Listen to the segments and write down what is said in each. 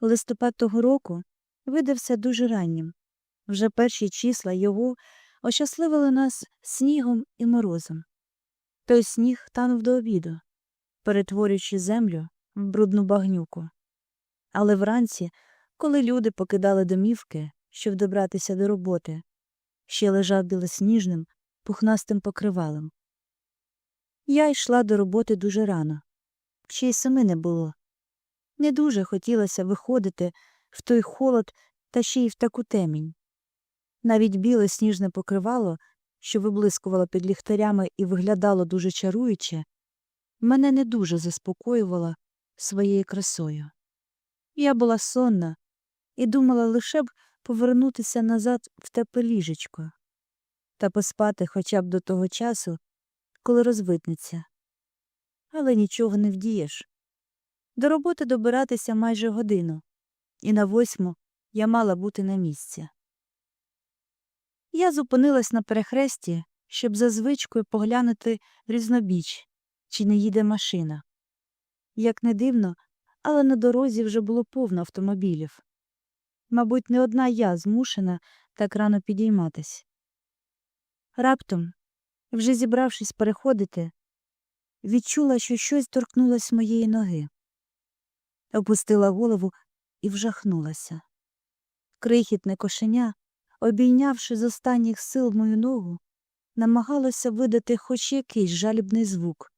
Листопад того року видався дуже раннім. Вже перші числа його ощасливили нас снігом і морозом. Той сніг танув до обіду, перетворюючи землю в брудну багнюку. Але вранці, коли люди покидали домівки, щоб добратися до роботи, ще лежав білосніжним, пухнастим покривалом. Я йшла до роботи дуже рано, ще й семи не було. Не дуже хотілося виходити в той холод та ще й в таку темінь. Навіть біле сніжне покривало, що виблискувало під ліхтарями і виглядало дуже чаруюче, мене не дуже заспокоювало своєю красою. Я була сонна і думала лише б повернутися назад в тепле ліжечко та поспати хоча б до того часу, коли розвитнеться. Але нічого не вдієш. До роботи добиратися майже годину, і на восьму я мала бути на місці. Я зупинилась на перехресті, щоб за звичкою поглянути різнобіч, чи не їде машина. Як не дивно, але на дорозі вже було повно автомобілів. Мабуть, не одна я змушена так рано підійматись. Раптом, вже зібравшись переходити, відчула, що щось торкнулось моєї ноги. Опустила голову і вжахнулася. Крихітне кошеня, обійнявши з останніх сил мою ногу, намагалося видати хоч якийсь жалібний звук,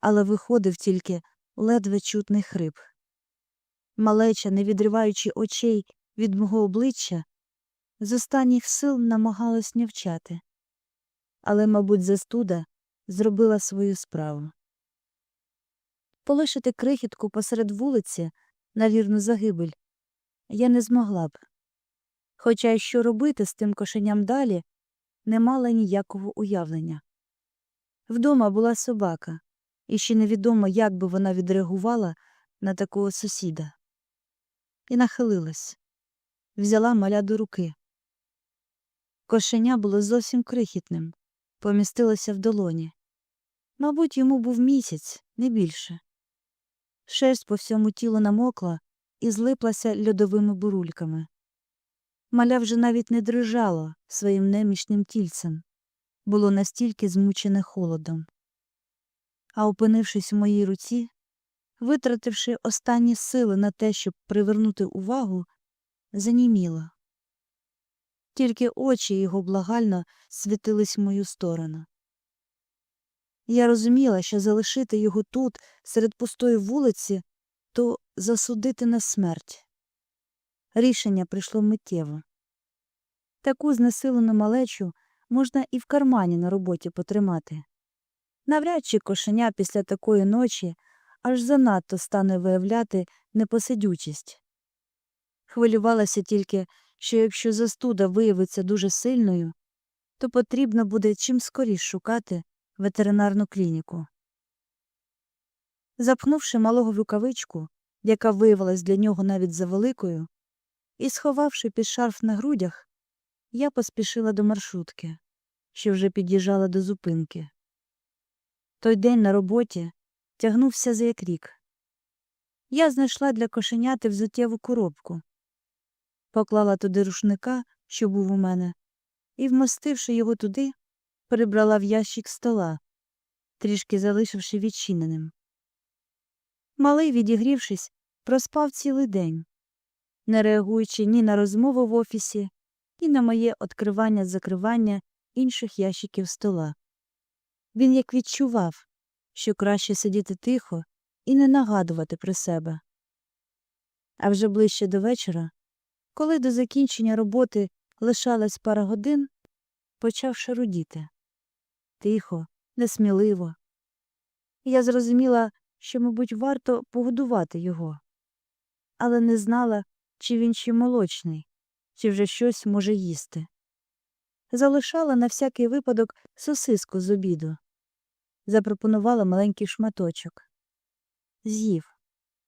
але виходив тільки ледве чутний хрип. Малеча, не відриваючи очей від мого обличчя, з останніх сил намагалась нявчати. Але, мабуть, застуда зробила свою справу. Полишити крихітку посеред вулиці на вірну загибель я не змогла б. Хоча й що робити з тим кошеням далі, не мала ніякого уявлення. Вдома була собака, і ще невідомо, як би вона відреагувала на такого сусіда. І нахилилась, взяла маля до руки. Кошеня було зовсім крихітним, помістилося в долоні. Мабуть, йому був місяць, не більше. Шерсть по всьому тілу намокла і злиплася льодовими бурульками. Маля вже навіть не дрижало своїм немічним тільцем, було настільки змучене холодом. А опинившись у моїй руці, витративши останні сили на те, щоб привернути увагу, заніміло. Тільки очі його благально світились в мою сторону. Я розуміла, що залишити його тут, серед пустої вулиці, то засудити на смерть. Рішення прийшло миттєво. Таку знесилену малечу можна і в кармані на роботі потримати. Навряд чи кошеня після такої ночі аж занадто стане виявляти непосидючість. Хвилювалася тільки, що якщо застуда виявиться дуже сильною, то потрібно буде чим скоріш шукати ветеринарну клініку. Запхнувши малого в рукавичку, яка виявилась для нього навіть завеликою, і сховавши під шарф на грудях, я поспішила до маршрутки, що вже під'їжджала до зупинки. Той день на роботі тягнувся за як рік. Я знайшла для кошеняти взуттєву коробку, поклала туди рушника, що був у мене, і, вмостивши його туди, перебрала в ящик стола, трішки залишивши відчиненим. Малий, відігрівшись, проспав цілий день, не реагуючи ні на розмову в офісі, ні на моє відкривання закривання інших ящиків стола. Він як відчував, що краще сидіти тихо і не нагадувати про себе. А вже ближче до вечора, коли до закінчення роботи лишалась пара годин, почав шарудіти. Тихо, несміливо. Я зрозуміла, що, мабуть, варто погодувати його, але не знала, чи він ще молочний, чи вже щось може їсти. Залишала на всякий випадок сосиску з обіду, запропонувала маленький шматочок. З'їв.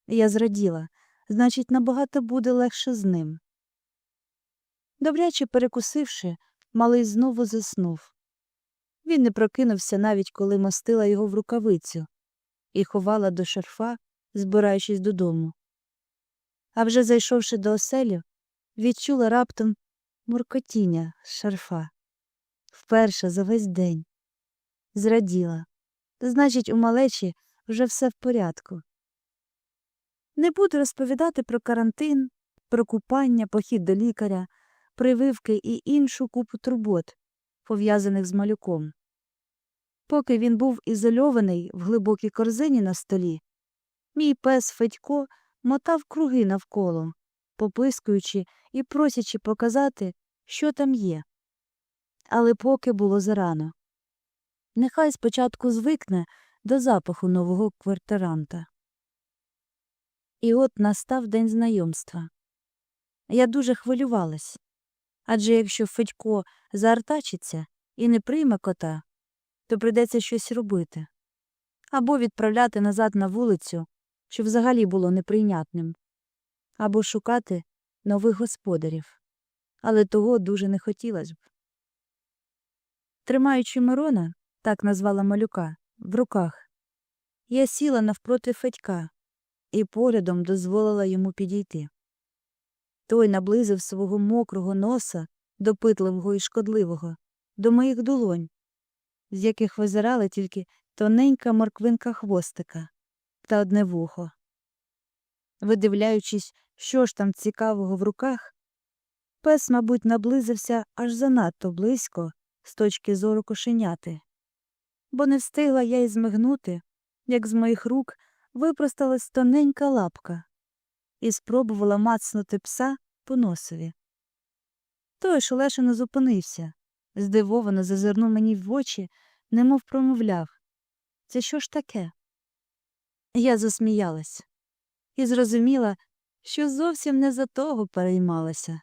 Я зраділа, значить, набагато буде легше з ним. Добряче перекусивши, малий знову заснув. Він не прокинувся навіть коли мастила його в рукавицю і ховала до шарфа, збираючись додому. А вже зайшовши до оселі, відчула раптом муркотіння шарфа. Вперше за весь день. Зраділа. Значить, у малечі вже все в порядку. Не буду розповідати про карантин, про купання, похід до лікаря, прививки і іншу купу турбот, пов'язаних з малюком. Поки він був ізольований в глибокій корзині на столі, мій пес Федько мотав круги навколо, попискуючи і просячи показати, що там є. Але поки було зарано. Нехай спочатку звикне до запаху нового квартиранта. І от настав день знайомства. Я дуже хвилювалась. Адже якщо Федько заартачиться і не прийме кота, то прийдеться щось робити або відправляти назад на вулицю, що взагалі було неприйнятним, або шукати нових господарів. Але того дуже не хотілося б. Тримаючи Мирона, так назвала малюка, в руках, я сіла навпроти Федька і поглядом дозволила йому підійти. Той наблизив свого мокрого носа, допитливого і шкодливого, до моїх долонь, з яких визирала тільки тоненька морквинка хвостика та одне вухо. Видивляючись, що ж там цікавого в руках, пес, мабуть, наблизився аж занадто близько з точки зору кошеняти, бо не встигла я й змигнути, як з моїх рук випросталась тоненька лапка і спробувала мацнути пса по носові. Той шелешено зупинився, здивовано зазирнув мені в очі, немов промовляв Це що ж таке? Я засміялась і зрозуміла, що зовсім не за того переймалася.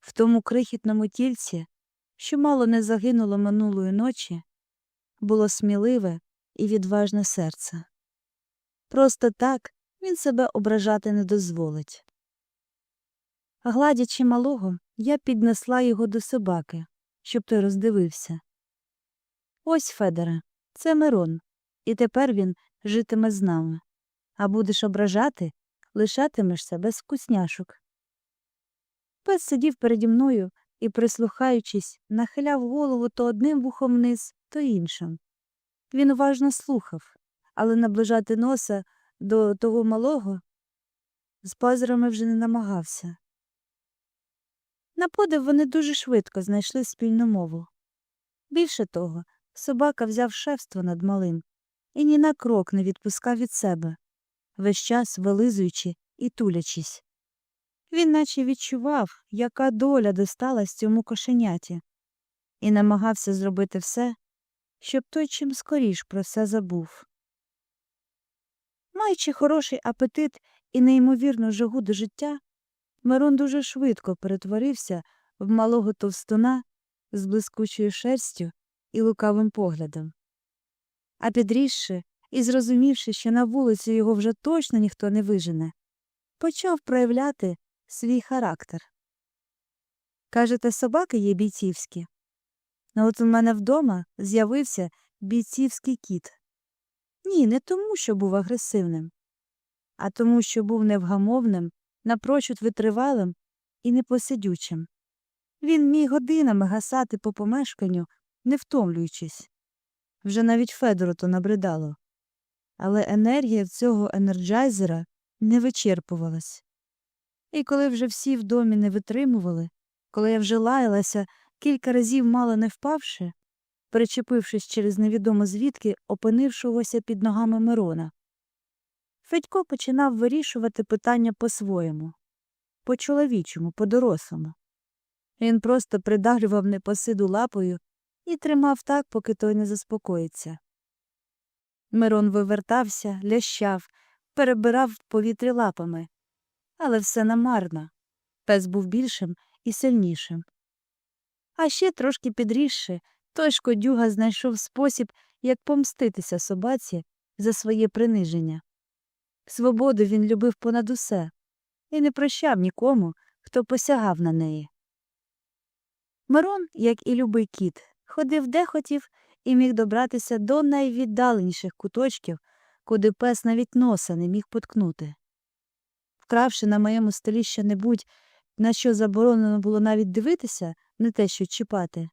В тому крихітному тільці, що мало не загинуло минулої ночі, було сміливе і відважне серце. Просто так він себе ображати не дозволить. Гладячи малого, я піднесла його до собаки, щоб той роздивився. Ось, Федоре, це Мирон, і тепер він житиме з нами. А будеш ображати, лишатимешся без вкусняшок. Пес сидів переді мною і, прислухаючись, нахиляв голову то одним вухом вниз, то іншим. Він уважно слухав, але наближати носа до того малого з позирами вже не намагався. На подив вони дуже швидко знайшли спільну мову. Більше того, собака взяв шефство над малим і ні на крок не відпускав від себе, весь час вилизуючи і тулячись. Він наче відчував, яка доля досталась цьому кошеняті, і намагався зробити все, щоб той чим скоріш про все забув. Маючи хороший апетит і неймовірну жагу до життя, Мирон дуже швидко перетворився в малого товстуна з блискучою шерстю і лукавим поглядом. А підрісши і зрозумівши, що на вулиці його вже точно ніхто не вижене, почав проявляти свій характер. Кажете, собаки є бійцівські. Ну от у мене вдома з'явився бійцівський кіт. Ні, не тому, що був агресивним, а тому, що був невгамовним, напрочуд витривалим і непосидючим. Він міг годинами гасати по помешканню, не втомлюючись. Вже навіть Федору то набридало. Але енергія цього енерджайзера не вичерпувалась. І коли вже всі в домі не витримували, коли я вже лаялася, кілька разів мало не впавши, перечепившись через невідомо звідки опинившогося під ногами Мирона. Федько починав вирішувати питання по-своєму, по-чоловічому, по-дорослому. Він просто придаглював непосиду лапою і тримав так, поки той не заспокоїться. Мирон вивертався, лящав, перебирав в повітрі лапами. Але все намарно. Пес був більшим і сильнішим. А ще трошки підрісши, той шкодюга знайшов спосіб, як помститися собаці за своє приниження. Свободу він любив понад усе і не прощав нікому, хто посягав на неї. Мирон, як і любий кіт, ходив де хотів і міг добратися до найвіддаленіших куточків, куди пес навіть носа не міг поткнути. вкравши на моєму столі що-небудь, на що заборонено було навіть дивитися, не те що чіпати,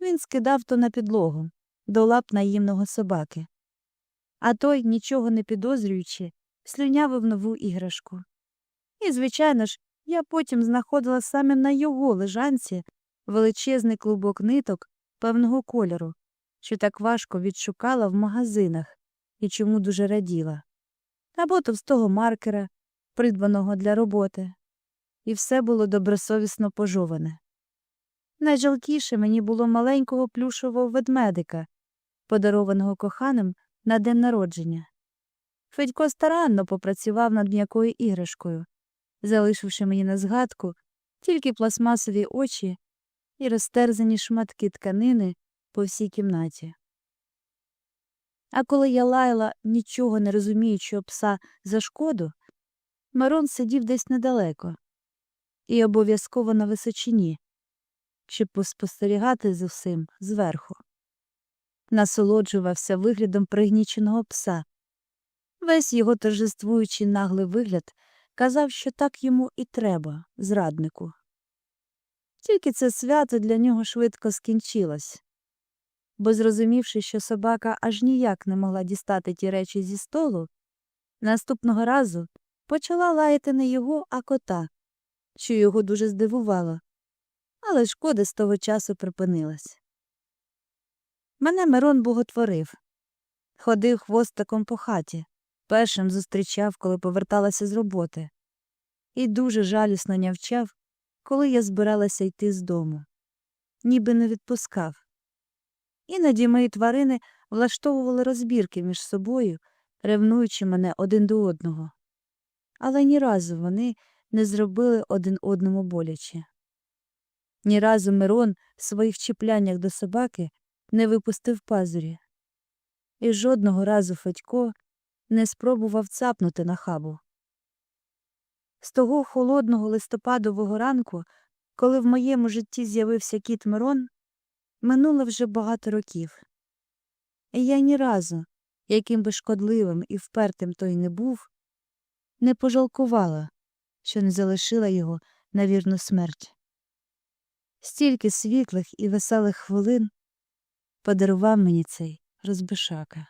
він скидав то на підлогу, до лап наїмного собаки. А той, нічого не підозрюючи, слюнявив нову іграшку. І, звичайно ж, я потім знаходила саме на його лежанці величезний клубок ниток певного кольору, що так важко відшукала в магазинах і чому дуже раділа, або товстого маркера, придбаного для роботи, і все було добросовісно пожоване. Найжалкіше мені було маленького плюшового ведмедика, подарованого коханим на день народження. Федько старанно попрацював над м'якою іграшкою, залишивши мені на згадку тільки пластмасові очі і розтерзані шматки тканини по всій кімнаті. А коли я лаяла, нічого не розуміючого пса за шкоду, Мирон сидів десь недалеко і обов'язково на височині, щоб поспостерігати з усім зверху. Насолоджувався виглядом пригніченого пса. Весь його торжествуючий наглий вигляд казав, що так йому і треба, зраднику. Тільки це свято для нього швидко скінчилось, бо, зрозумівши, що собака аж ніяк не могла дістати ті речі зі столу, наступного разу почала лаяти не його, а кота, що його дуже здивувало, але шкода з того часу припинилась. Мене Мирон боготворив, ходив хвостиком по хаті, першим зустрічав, коли поверталася з роботи, і дуже жалісно нявчав, коли я збиралася йти з дому, ніби не відпускав. Іноді мої тварини влаштовували розбірки між собою, ревнуючи мене один до одного, але ні разу вони не зробили один одному боляче. Ні разу Мирон в своїх чіпляннях до собаки не випустив пазурі, і жодного разу Федько не спробував цапнути на хабу. З того холодного листопадового ранку, коли в моєму житті з'явився кіт Мирон, минуло вже багато років. І я ні разу, яким би шкодливим і впертим той не був, не пожалкувала, що не залишила його на вірну смерть. Стільки світлих і веселих хвилин подарував мені цей розбишака.